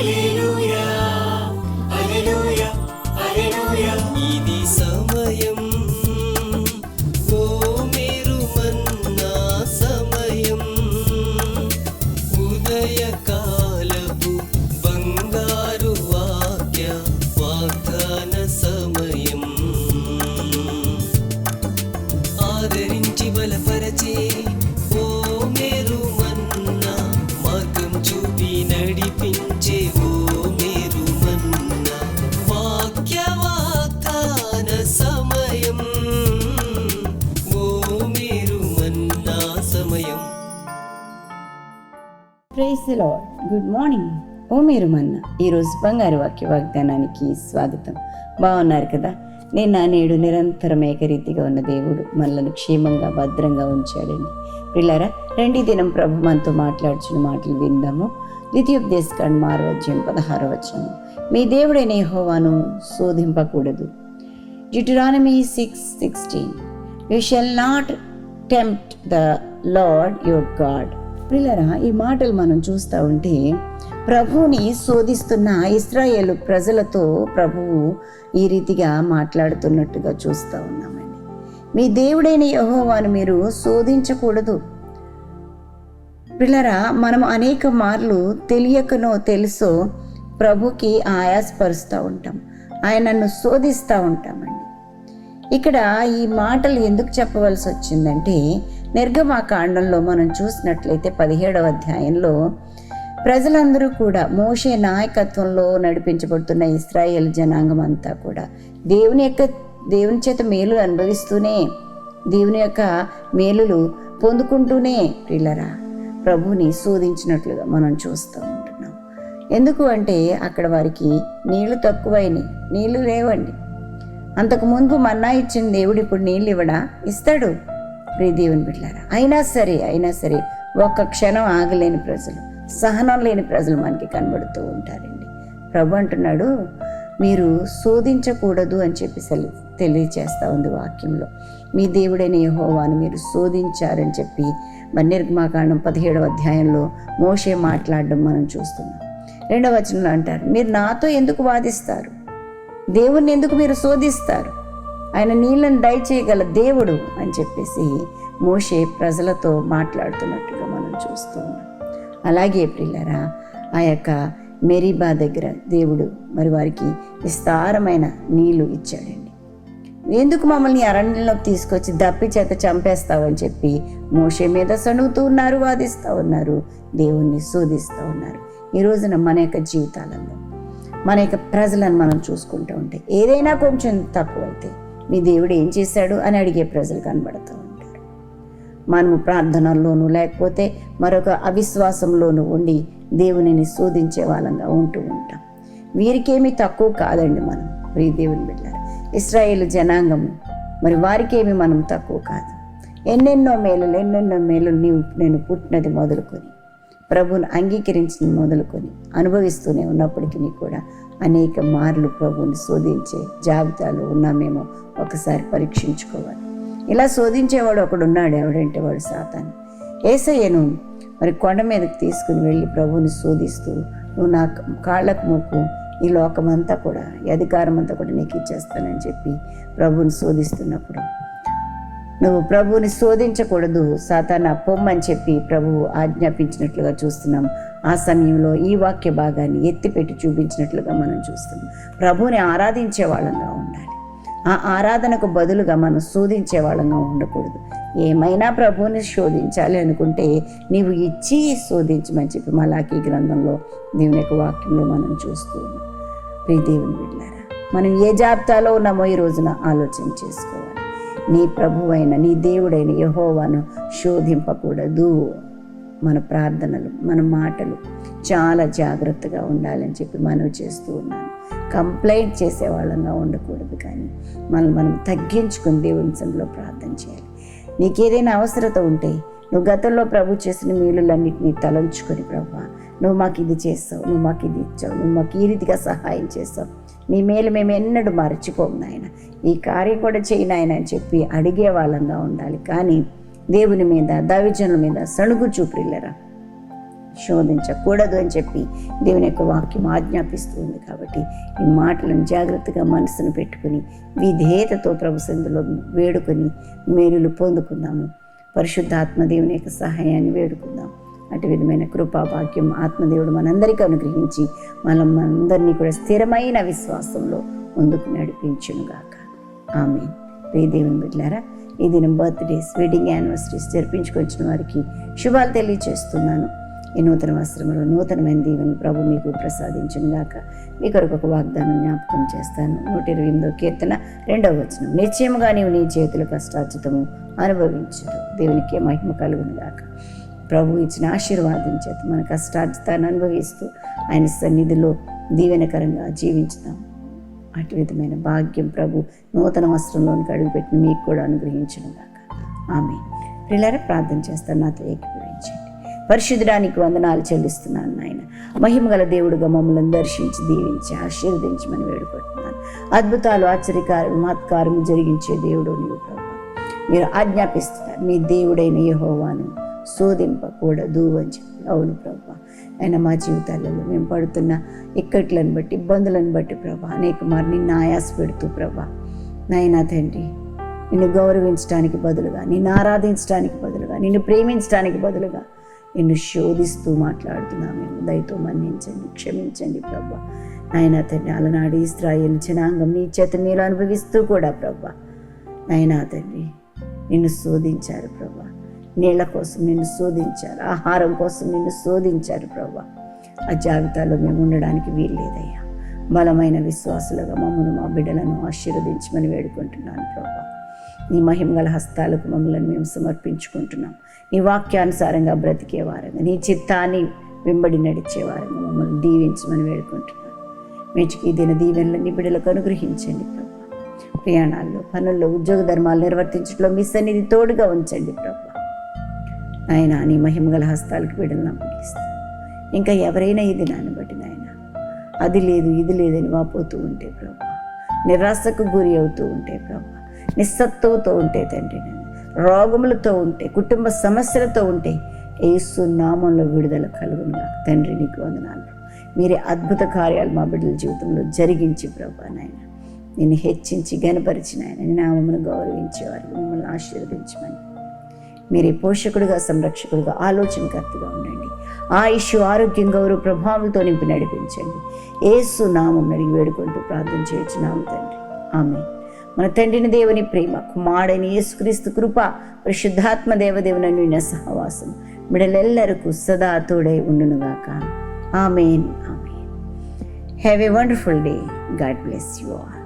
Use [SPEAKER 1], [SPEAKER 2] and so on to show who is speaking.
[SPEAKER 1] 一路。
[SPEAKER 2] price lord. Good morning. ఓ మీరు మన్న ఈరోజు బంగారు వాక్య వాగ్దానానికి స్వాగతం. బాగున్నారు కదా? నిన్న నేడు నిరంతరం ఏకరీతిగా ఉన్న దేవుడు మనలను క్షేమంగా భద్రంగా ఉంచాడండి. పిల్లరా రెండి దినం ప్రభు మనతో మాట్లాడుచున్న మాటలు విందాము. ద్వితీయోపదేశకాండ్ మారవచ్యం పదహార వచనం. మీ దేవుడైన హోవాను శోధింపకూడదు. Deuteronomy six sixteen you shall not tempt the Lord your God పిల్లరా ఈ మాటలు మనం చూస్తూ ఉంటే ప్రభువుని శోధిస్తున్న ఇస్రాయేల్ ప్రజలతో ప్రభువు ఈ రీతిగా మాట్లాడుతున్నట్టుగా చూస్తూ ఉన్నామండి. మీ దేవుడైన యహోవాను మీరు శోధించకూడదు. పిల్లరా మనం అనేక మార్లు తెలియకనో తెలుసో ప్రభుకి ఆయాసపరుస్తూ ఉంటాం. ఆయనను శోధిస్తూ ఉంటామండి. ఇక్కడ ఈ మాటలు ఎందుకు చెప్పవలసి వచ్చిందంటే నిర్గమాకాండంలో మనం చూసినట్లయితే పదిహేడవ అధ్యాయంలో ప్రజలందరూ కూడా మోషే నాయకత్వంలో నడిపించబడుతున్న ఇస్రాయేల్ జనాంగం అంతా కూడా దేవుని యొక్క దేవుని చేత మేలు అనుభవిస్తూనే దేవుని యొక్క మేలులు పొందుకుంటూనే పిల్లరా ప్రభుని శోధించినట్లుగా మనం చూస్తూ ఉంటున్నాం. ఎందుకు అంటే అక్కడ వారికి నీళ్ళు తక్కువైనాయి నీళ్ళు లేవండి. అంతకు ముందు మన్నా ఇచ్చిన దేవుడు ఇప్పుడు నీళ్ళు ఇవ్వడా? ఇస్తాడు. దేవుని బిడ్డారా అయినా సరే అయినా సరే ఒక్క క్షణం ఆగలేని ప్రజలు సహనం లేని ప్రజలు మనకి కనబడుతూ ఉంటారండి. ప్రభు అంటున్నాడు మీరు శోధించకూడదు అని చెప్పి తెలియచేస్తూ ఉంది వాక్యంలో. మీ దేవుడైన యహోవాను మీరు శోధించారని చెప్పి మరి నిర్గమాకాండం పదిహేడవ అధ్యాయంలో మోషే మాట్లాడడం మనం చూస్తున్నాం. రెండవ వచనంలో అంటారు మీరు నాతో ఎందుకు వాదిస్తారు? దేవుణ్ణి ఎందుకు మీరు శోధిస్తారు? ఆయన నీళ్ళని దయచేయగల దేవుడు అని చెప్పేసి మోషే ప్రజలతో మాట్లాడుతున్నట్టుగా మనం చూస్తూ ఉన్నాం. అలాగే ప్రిల్లరా ఆ యొక్క మెరీబా దగ్గర దేవుడు మరి వారికి విస్తారమైన నీళ్ళు ఇచ్చాడండి. ఎందుకు మమ్మల్ని అరణ్యంలోకి తీసుకొచ్చి దప్పి చేత చంపేస్తావని చెప్పి మోషే మీద సణుగుతూ ఉన్నారు వాదిస్తూ ఉన్నారు దేవుణ్ణి శోధిస్తూ ఉన్నారు. ఈ రోజున మన యొక్క జీవితాలలో మన యొక్క ప్రజలను మనం చూసుకుంటూ ఉంటే ఏదైనా కొంచెం తక్కువైతే మీ దేవుడు ఏం చేశాడు అని అడిగే ప్రజలు కనబడుతూ ఉంటారు. మనము ప్రార్థనల్లోనూ లేకపోతే మరొక అవిశ్వాసంలోనూ ఉండి దేవునిని శోధించే వాళ్ళంగా ఉంటూ ఉంటాం. వీరికేమీ తక్కువ కాదండి మనం ప్రియ దేవుని బిడ్డారు. ఇస్రాయేల్ జనాంగము మరి వారికేమి మనం తక్కువ కాదు. ఎన్నెన్నో మేలులు ఎన్నెన్నో మేలులు నీవు నేను పుట్టినది మొదలుకొని ప్రభుని అంగీకరించింది మొదలుకొని అనుభవిస్తూనే ఉన్నప్పటికీ కూడా అనేక మార్లు ప్రభువుని శోధించే జాబితాలో ఉన్నామేమో ఒకసారి పరీక్షించుకోవాలి. ఇలా శోధించేవాడు ఒకడు ఉన్నాడు ఎవడంటే వాడు సాతాను. ఏసయ్యను మరి కొండ మీదకి తీసుకుని వెళ్ళి ప్రభువుని శోధిస్తూ నువ్వు నా కాళ్ళకు మొక్కు ఈ లోకమంతా కూడా ఈ అధికారం అంతా కూడా నీకు ఇచ్చేస్తానని చెప్పి ప్రభువుని శోధిస్తున్నప్పుడు నువ్వు ప్రభువుని శోధించకూడదు. సాతాన పొమ్మని చెప్పి ప్రభువు ఆజ్ఞాపించినట్లుగా చూస్తున్నాం. ఆ సమయంలో ఈ వాక్య భాగాన్ని ఎత్తిపెట్టి చూపించినట్లుగా మనం చూస్తున్నాం. ప్రభుని ఆరాధించే వాళ్ళంగా ఉండాలి. ఆ ఆరాధనకు బదులుగా మనం శోధించే వాళ్ళంగా ఉండకూడదు. ఏమైనా ప్రభువుని శోధించాలి అనుకుంటే నీవు ఇచ్చి శోధించమని చెప్పి మలాఖీ గ్రంథంలో దేవుని యొక్క వాక్యంలో మనం చూస్తూ ఉన్నాం. ప్రియ దేవుని వెళ్ళారా మనం ఏ జాబితాలో ఉన్నామో ఈ రోజున ఆలోచన చేసుకోవాలి. నీ ప్రభువైన నీ దేవుడైన యహోవాను శోధింపకూడదు. మన ప్రార్థనలు మన మాటలు చాలా జాగ్రత్తగా ఉండాలని చెప్పి మనవి చేస్తూ ఉన్నాను. కంప్లైంట్ చేసే వాళ్ళంగా ఉండకూడదు కానీ మనం మనం తగ్గించుకుని దేవుని ప్రార్థన చేయాలి. నీకేదైనా అవసరత ఉంటే నువ్వు గతంలో ప్రభు చేసిన మేలులన్నింటినీ తలంచుకొని ప్రభు నువ్వు మాకు ఇది చేస్తావు నువ్వు మాకు ఇది ఇచ్చావు నువ్వు మాకు ఈ రీతిగా సహాయం చేస్తావు. నీ మేలు మేము ఎన్నడూ మరచిపోము నాయన. ఈ కార్యం కూడా చేయి నాయన అని చెప్పి అడిగే వాళ్ళంగా ఉండాలి. కానీ దేవుని మీద దావిజనుల మీద సణుగు చూపురిల్లరా? శోధించకూడదు అని చెప్పి దేవుని యొక్క వాక్యం ఆజ్ఞాపిస్తుంది కాబట్టి ఈ మాటలను జాగ్రత్తగా మనసును పెట్టుకుని విధేయతతో ప్రభు సందులో వేడుకొని మేలులు పొందుకుందాము. పరిశుద్ధాత్మ దేవుని యొక్క సహాయాన్ని వేడుకుందాం. అటు విధమైన కృపాభాగ్యం ఆత్మదేవుడు మనందరికీ అనుగ్రహించి మనం మనందరినీ కూడా స్థిరమైన విశ్వాసంలో ముందుకు నడిపించునుగాక. ఆమె ప్రియ దేవుని బిడ్డారా ఈ దినం బర్త్డేస్ వెడ్డింగ్ యానివర్సరీస్ జరిపించుకొచ్చిన వారికి శుభాలు తెలియచేస్తున్నాను. ఈ నూతన వస్త్రంలో నూతనమైన దీవెనలు ప్రభు మీకు ప్రసాదించిన గాక. మీ కొరకు ఒక వాగ్దానం జ్ఞాపకం చేస్తాను. నూట ఇరవై ఎనిమిదో కీర్తన రెండవ వచనం. నిశ్చయముగా నీవు నీ చేతుల కష్టార్జితము అనుభవించదు దేవునికి మహిమ కలుగును గాక. ప్రభు ఇచ్చిన ఆశీర్వాదం చేత మన కష్టార్జితాన్ని అనుభవిస్తూ ఆయన సన్నిధిలో దీవెనకరంగా జీవించుతాం అటు విధమైన భాగ్యం ప్రభు నూతన వస్త్రంలోనికి అడుగుపెట్టిన మీకు కూడా అనుగ్రహించను గాక. ఆమె పిల్లర ప్రార్థన చేస్తాను. నాతో ఏకీభవించండి. పరిశుద్ధడానికి వందనాలు చెల్లిస్తున్నాను నాయన. మహిమగల దేవుడుగా మమ్మల్ని దర్శించి దీవించి ఆశీర్వదించమని వేడుకుంటున్నాను. అద్భుతాలు ఆశ్చర్యకారం మహత్కారం జరిగించే దేవుడు నీవు ప్రభు. మీరు ఆజ్ఞాపిస్తున్నారు. మీ దేవుడైన యహోవాను శోధింపకూడదు అని చెప్పి. అవును ప్రభు. ఆయన మా జీవితాలలో మేము పడుతున్న ఇక్కట్లను బట్టి ఇబ్బందులను బట్టి ప్రభా అనేక మారు నిన్ను ఆయాస పెడుతూ ప్రభా. నాయనా తండ్రి నిన్ను గౌరవించడానికి బదులుగా నిన్ను ఆరాధించడానికి బదులుగా నిన్ను ప్రేమించడానికి బదులుగా నిన్ను శోధిస్తూ మాట్లాడుతున్నాం మేము. దయతో మన్నించండి క్షమించండి ప్రభా. ఆయన తండ్రి అలనాడు ఇస్రాయేల్ జనాంగం నీ చేత నీళ్ళు అనుభవిస్తూ కూడా ప్రభా. నాయనా తండ్రి నిన్ను శోధించారు ప్రభా. నీళ్ళ కోసం నిన్ను శోధించారు ఆహారం కోసం నిన్ను శోధించారు ప్రభా ఆ జాబితాలో మేము ఉండడానికి వీల్లేదయ్యా. బలమైన విశ్వాసులుగా మమ్మల్ని మా బిడ్డలను ఆశీర్వదించమని వేడుకుంటున్నాను ప్రభా నీ మహిమగల హస్తాలకు మమ్మల్ని మేము సమర్పించుకుంటున్నాం. నీ వాక్యానుసారంగా బ్రతికేవారంగా నీ చిత్తాన్ని వెంబడి నడిచేవారంగా మమ్మల్ని దీవించమని వేడుకుంటున్నాను. మెచ్చుకి ఈ దిన దీవెనలు నీ బిడ్డలకు అనుగ్రహించండి ప్రభా ప్రయాణాల్లో పనుల్లో ఉద్యోగ ధర్మాలు నిర్వర్తించడంలో మీ సన్నిధి తోడుగా ఉంచండి ప్రభు నాయన నీ మహిమగల హస్తాలకు బిడ్డలను అప్పగిస్తాను ఇంకా ఎవరైనా ఇది నాన్న బట్టి నాయన అది లేదు ఇది లేదని వాపోతూ ఉంటే ప్రభా నిరాశకు గురి అవుతూ ఉంటే ప్రభా నిస్సత్తువుతో ఉంటే తండ్రి నేను రోగములతో ఉంటే కుటుంబ సమస్యలతో ఉంటే ఏసు నామంలో విడుదల కలుగునుగా తండ్రి నీకు వందనాలు మీరే అద్భుత కార్యాలు మా బిడ్డల జీవితంలో జరిగించి ప్రభా నాయన నిన్ను హెచ్చించి గనపరిచిన ఆయన నామమును గౌరవించేవారు మమ్మల్ని ఆశీర్వదించమని. మీరే పోషకుడుగా సంరక్షకుడుగా ఆలోచనకర్తగా ఉండండి. ఆయుష్ ఆరోగ్యం గౌరవ ప్రభావంతో నింపి నడిపించండి. ఏసు నామం అడిగి వేడుకుంటూ ప్రార్థన చేయొచ్చు నామ తండ్రి. ఆమె మన తండ్రిని దేవుని ప్రేమ కుమారుడైన యేసుక్రీస్తు కృప పరిశుద్ధాత్మ దేవదేవుని నిన్న సహవాసం మిడలెల్లరకు సదా తోడై ఉండునుగాక. Amen amen. Have a wonderful day God bless you all